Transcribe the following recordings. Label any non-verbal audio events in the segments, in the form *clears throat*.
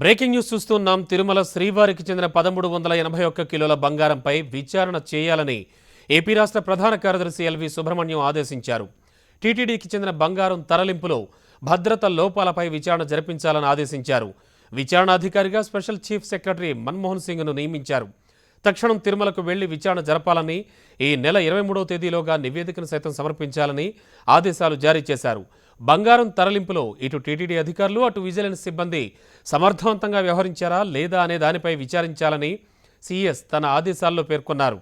Breaking news చూస్తున్నాం. తిరుమల శ్రీవారికి చెందిన పదమూడు వందల ఎనభై ఒక్క కిలోల బంగారంపై విచారణ చేయాలని ఏపీ రాష్ట్ర ప్రధాన కార్యదర్శి ఎల్వి సుబ్రహ్మణ్యం ఆదేశించారు. టీటీడీకి చెందిన బంగారం తరలింపులో భద్రత లోపాలపై విచారణ జరిపించాలని ఆదేశించారు. విచారణ అధికారిగా స్పెషల్ చీఫ్ సెక్రటరీ మన్మోహన్ సింగ్ను నియమించారు. తక్షణం తిరుమలకు వెళ్ళి విచారణ జరపాలని ఈ నెల ఇరవై మూడవ తేదీలోగా నివేదికను సైతం సమర్పించాలని ఆదేశాలు జారీ చేశారు. బంగారం తరలింపులో ఇటు టీటీడీ అధికారులు అటు విజిలెన్స్ సిబ్బంది సమర్థవంతంగా వ్యవహరించారా లేదా అనే దానిపై విచారించాలని సిఎస్ తన ఆదేశాల్లో పేర్కొన్నారు.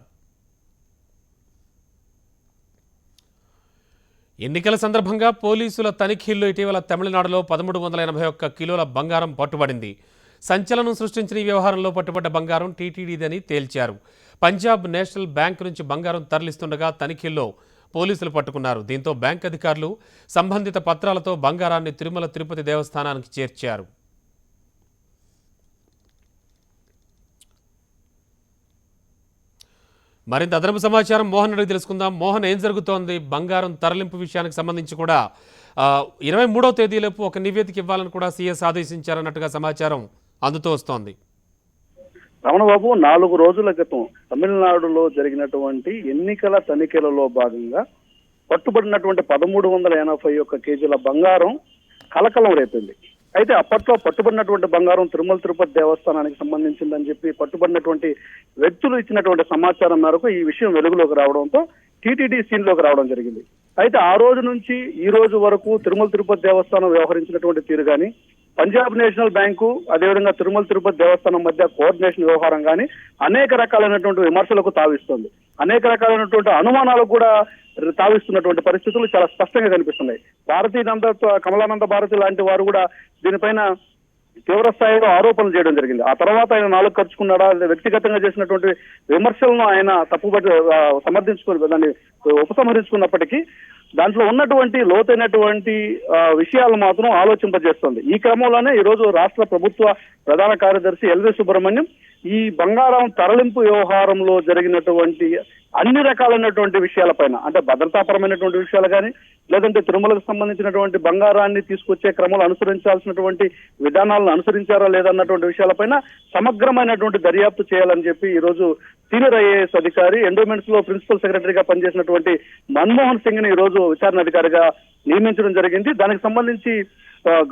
ఎన్నికల సందర్భంగా పోలీసుల తనిఖీల్లో ఇటీవల తమిళనాడులో పదమూడు వందల ఎనభై ఒక్క కిలోల బంగారం పట్టుబడింది. సంచలనం సృష్టించిన ఈ వ్యవహారంలో పట్టుబడ్డ బంగారం టీటీడీదని తేల్చారు. పంజాబ్ నేషనల్ బ్యాంక్ నుంచి బంగారం తరలిస్తుండగా తనిఖీల్లో పోలీసులు పట్టుకున్నారు. దీంతో బ్యాంక్ అధికారులు సంబంధిత పత్రాలతో బంగారాన్ని తిరుమల తిరుపతి దేవస్థానానికి చేర్చారు. మరింత అదనపు సమాచారం మోహన్ అడిగి తెలుసుకుందాం. మోహన్ ఏం జరుగుతోంది? బంగారం తరలింపు విషయానికి సంబంధించి కూడా ఇరవై మూడవ తేదీలోపు ఒక నివేదిక ఇవ్వాలని కూడా సీఎస్ ఆదేశించారన్నట్టుగా సమాచారం అందుతూ వస్తోంది. రమణబాబు నాలుగు రోజుల క్రితం తమిళనాడులో జరిగినటువంటి ఎన్నికల తనిఖీలలో భాగంగా పట్టుబడినటువంటి పదమూడు వందల ఎనభై ఒక్క కేజీల బంగారం కలకలం రేపింది. అయితే అప్పట్లో పట్టుబడినటువంటి బంగారం తిరుమల తిరుపతి దేవస్థానానికి సంబంధించిందని చెప్పి పట్టుబడినటువంటి వ్యక్తులు ఇచ్చినటువంటి సమాచారం మేరకు ఈ విషయం వెలుగులోకి రావడంతో టీటీడీ సీన్లోకి రావడం జరిగింది. అయితే ఆ రోజు నుంచి ఈ రోజు వరకు తిరుమల తిరుపతి దేవస్థానం వ్యవహరించినటువంటి తీరు కానీ పంజాబ్ నేషనల్ బ్యాంకు అదేవిధంగా తిరుమల తిరుపతి దేవస్థానం మధ్య కోఆర్డినేషన్ వ్యవహారం కానీ అనేక రకాలైనటువంటి విమర్శలకు తావిస్తుంది. అనేక రకాలైనటువంటి అనుమానాలకు కూడా తావిస్తున్నటువంటి పరిస్థితులు చాలా స్పష్టంగా కనిపిస్తున్నాయి. భారతీయ కమలానంద భారతి లాంటి వారు కూడా దీనిపైన తీవ్ర స్థాయిలో ఆరోపణలు చేయడం జరిగింది. ఆ తర్వాత ఆయన నాలుగు ఖర్చుకున్నాడా? లేదా వ్యక్తిగతంగా చేసినటువంటి విమర్శలను ఆయన తప్పుబట్టి సమర్థించుకుని దాన్ని ఉపసంహరించుకున్నప్పటికీ దాంట్లో ఉన్నటువంటి లోతైనటువంటి విషయాలు మాత్రం ఆలోచింపజేస్తుంది. ఈ క్రమంలోనే ఈ రోజు రాష్ట్ర ప్రభుత్వ ప్రధాన కార్యదర్శి ఎల్వి సుబ్రహ్మణ్యం ఈ బంగారం తరలింపు వ్యవహారంలో జరిగినటువంటి అన్ని రకాలైనటువంటి విషయాలపైన అంటే భద్రతాపరమైనటువంటి విషయాలు కానీ లేదంటే తిరుమలకు సంబంధించినటువంటి బంగారాన్ని తీసుకొచ్చే క్రమంలో అనుసరించాల్సినటువంటి విధానాలను అనుసరించారా లేదన్నటువంటి విషయాలపైన సమగ్రమైనటువంటి దర్యాప్తు చేయాలని చెప్పి ఈ రోజు సీనియర్ ఐఏఎస్ అధికారి ఎండోమెంట్స్లో ప్రిన్సిపల్ సెక్రటరీగా పనిచేసినటువంటి మన్మోహన్ సింగ్ని ఈ రోజు విచారణ అధికారిగా నియమించడం జరిగింది. దానికి సంబంధించి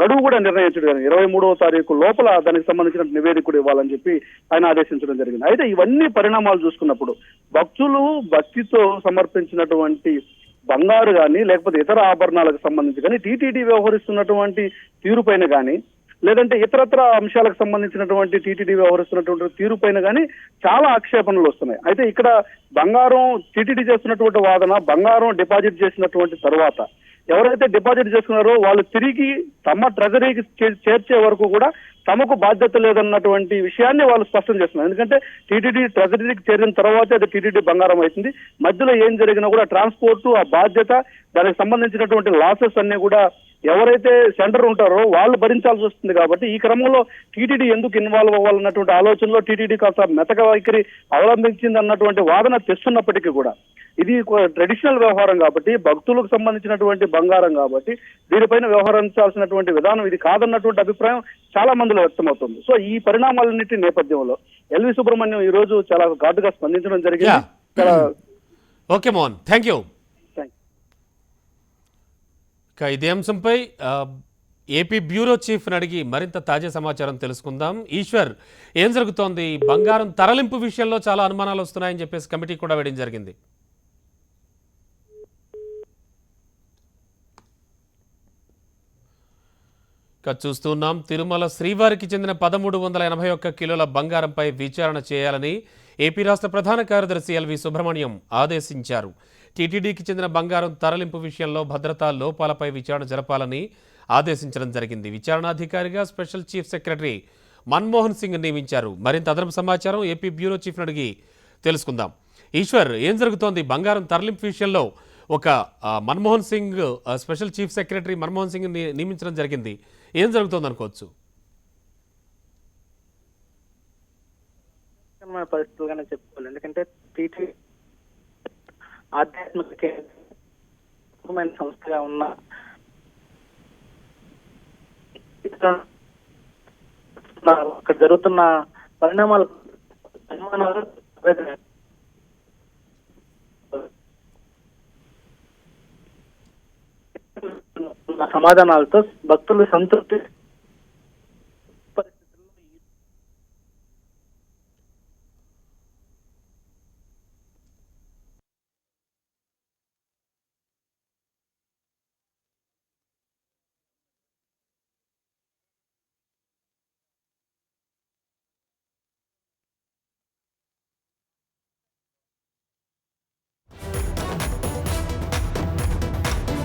గడువు కూడా నిర్ణయించడం జరిగింది ఇరవై మూడవ తారీఖు లోపల దానికి సంబంధించిన నివేదిక కూడా ఇవ్వాలని చెప్పి ఆయన ఆదేశించడం జరిగింది. అయితే ఇవన్నీ పరిణామాలు చూసుకున్నప్పుడు భక్తులు భక్తితో సమర్పించినటువంటి బంగారు కానీ లేకపోతే ఇతర ఆభరణాలకు సంబంధించి కానీ టీటీడీ వ్యవహరిస్తున్నటువంటి తీరుపైన కానీ లేదంటే ఇతరత్ర అంశాలకు సంబంధించినటువంటి టీటీడీ వ్యవహరిస్తున్నటువంటి తీరుపైన కానీ చాలా ఆక్షేపణలు వస్తున్నాయి. అయితే ఇక్కడ బంగారం టీటీడీ చేస్తున్నటువంటి వాదన బంగారం డిపాజిట్ చేసినటువంటి తర్వాత ఎవరైతే డిపాజిట్ చేసుకున్నారో వాళ్ళు తిరిగి తమ ట్రెజరీకి చే- చేర్చే వరకు కూడా తమకు బాధ్యత లేదన్నటువంటి విషయాన్ని వాళ్ళు స్పష్టం చేస్తున్నారు. ఎందుకంటే టీటీడీ ట్రెజరీకి చేరిన తర్వాతే అది టీటీడీ బంగారం అవుతుంది. మధ్యలో ఏం జరిగినా కూడా ట్రాన్స్పోర్ట్ ఆ బాధ్యత దానికి సంబంధించినటువంటి లాసెస్ అన్ని కూడా ఎవరైతే సెంటర్ ఉంటారో వాళ్ళు భరించాల్సి వస్తుంది కాబట్టి ఈ క్రమంలో టీటీడీ ఎందుకు ఇన్వాల్వ్ అవ్వాలన్నటువంటి ఆలోచనలో టీటీడీ కాస్త మెతక వైఖరి అవలంబించింది అన్నటువంటి వాదన తెస్తున్నప్పటికీ కూడా ఇది ట్రెడిషనల్ వ్యవహారం కాబట్టి భక్తులకు సంబంధించినటువంటి బంగారం కాబట్టి దీనిపైన వ్యవహరించాల్సినటువంటి విధానం ఇది కాదన్నటువంటి అభిప్రాయం చాలా మంది మందిలో వ్యక్తమవుతుంది. సో ఈ పరిణామాలన్నిటి నేపథ్యంలో ఎల్వి సుబ్రహ్మణ్యం ఈ రోజు చాలా ఘాటుగా స్పందించడం జరిగింది. చాలా *clears throat* ఓకే మోహన్. థ్యాంక్ యూ ఇదే అంశంపై ఏపీ బ్యూరో చీఫ్ని అడిగి మరింత తాజా సమాచారం తెలుసుకుందాం. ఈశ్వర్ ఏం జరుగుతోంది? బంగారం తరలింపు విషయంలో చాలా అనుమానాలు వస్తున్నాయని చెప్పేసి కమిటీ కూడా వేయడం జరిగింది. ఇక చూస్తున్నాం. తిరుమల శ్రీవారికి చెందిన పదమూడు వందల ఎనభై ఒక్క కిలోల బంగారంపై విచారణ చేయాలని ఏపీ రాష్ట్ర ప్రధాన కార్యదర్శి ఎల్వి సుబ్రహ్మణ్యం ఆదేశించారు. టీటీడీకి చెందిన బంగారం తరలింపు విషయంలో భద్రతా లోపాలపై విచారణ జరపాలని ఆదేశించడం జరిగింది. విచారణాధికారిగా special chief secretary Manmohan Singh నియమించారు. మరింత అదనపు సమాచారం ఏపీ బ్యూరో చీఫ్ అడిగి తెలుసుకుందాం. ఈశ్వర్ ఏం జరుగుతోంది? బంగారం తరలింపు విషయంలో ఒక Manmohan Singh special chief secretary Manmohan Singh నియమించడం జరిగింది. ఏం జరుగుతుంది అనుకోవచ్చు? పరిస్థితులుగానే చెప్పుకోవాలి. ఎందుకంటే టీటీ ఆధ్యాత్మిక సంస్థగా ఉన్న అక్కడ జరుగుతున్న పరిణామాలు అనుమానాలు సమాధానాలతో భక్తులు సంతృప్తి